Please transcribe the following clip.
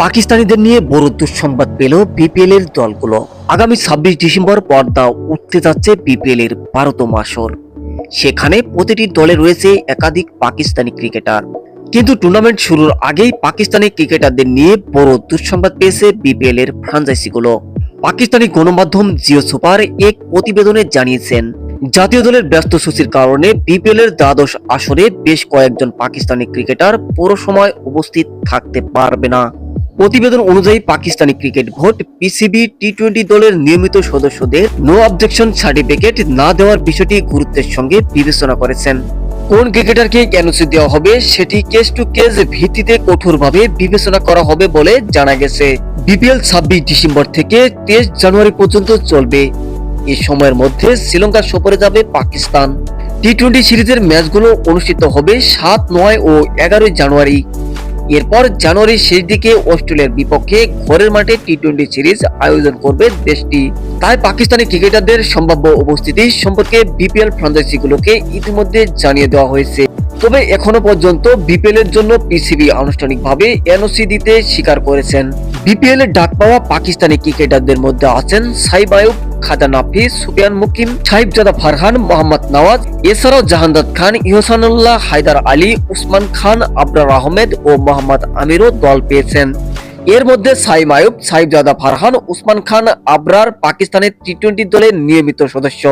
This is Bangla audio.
পাকিস্তানিদের নিয়ে বড় দুঃসংবাদ পেল বিপিএল এর দলগুলো। আগামী ছাব্বিশ ডিসেম্বর পর্দা উঠতে যাচ্ছে বিপিএল এর বারোতম আসর সেখানে প্রতিটি দলে রয়েছে একাধিক পাকিস্তানি ক্রিকেটার। কিন্তু টুর্নামেন্ট শুরুর আগেই পাকিস্তানি ক্রিকেটারদের নিয়ে বড় দুঃসংবাদ পেয়েছে বিপিএল এর ফ্রাঞ্চাইজিগুলো। পাকিস্তানি গণমাধ্যম জিও সুপার এক প্রতিবেদনে জানিয়েছেন, জাতীয় দলের ব্যস্ত সূচির কারণে বিপিএল এর দ্বাদশ আসরে বেশ কয়েকজন পাকিস্তানি ক্রিকেটার পুরো সময় উপস্থিত থাকতে পারবে না। প্রতিবেদন অনুযায়ী Pakistani cricket board PCB T twenty দলের নিয়মিত সদস্যদের নো অবজেকশন সার্টিফিকেট না দেওয়ার বিষয়টি গুরুত্বের সঙ্গে বিবেচনা করেছেন। কোন ক্রিকেটারকে এনওসি দেওয়া হবে সেটি কেস টু কেস ভিত্তিতে কঠোরভাবে বিবেচনা করা হবে বলে জানা গেছে। বিপিএল ছাব্বিশ ডিসেম্বর থেকে তেইশ জানুয়ারি পর্যন্ত চলবে। এ সময়ের মধ্যে শ্রীলঙ্কা সফরে যাবে পাকিস্তান। টি টোয়েন্টি সিরিজের ম্যাচগুলো অনুষ্ঠিত হবে সাত, নয় ও এগারোই জানুয়ারি। এরপর জানুয়ারির শেষ দিকে অস্ট্রেলিয়ার বিপক্ষে ঘরের মাঠে টি টোয়েন্টি সিরিজ আয়োজন করবে দেশটি। তাই পাকিস্তানি ক্রিকেটারদের সম্ভাব্য উপস্থিতি সম্পর্কে বিপিএল ফ্রাঞ্চাইজিগুলোকে ইতিমধ্যে জানিয়ে দেওয়া হয়েছে। তবে এখনও পর্যন্ত বিপিএল এর জন্য পিসিবি আনুষ্ঠানিকভাবে এনওসি দিতে স্বীকার করেছেন। বিপিএল এর ডাক পাওয়া পাকিস্তানি ক্রিকেটারদের মধ্যে আছেন সাইব আয়ুব খাজা নাফিস সুফিয়ান মুকিম, সাহিবজাদা ফারহান, মোহাম্মদ নওয়াজ, এছাড়াও জাহান্দাদ খান, ইহসানুল্লাহ, হায়দার আলী, উসমান খান, আবরার আহমেদ ও মোহাম্মদ আমিরও দল পেয়েছেন। এর মধ্যে সাইম আয়ুব, সাহিবজাদা ফারহান, উসমান খান, আবরার পাকিস্তানের টি টোয়েন্টি দলের নিয়মিত সদস্য।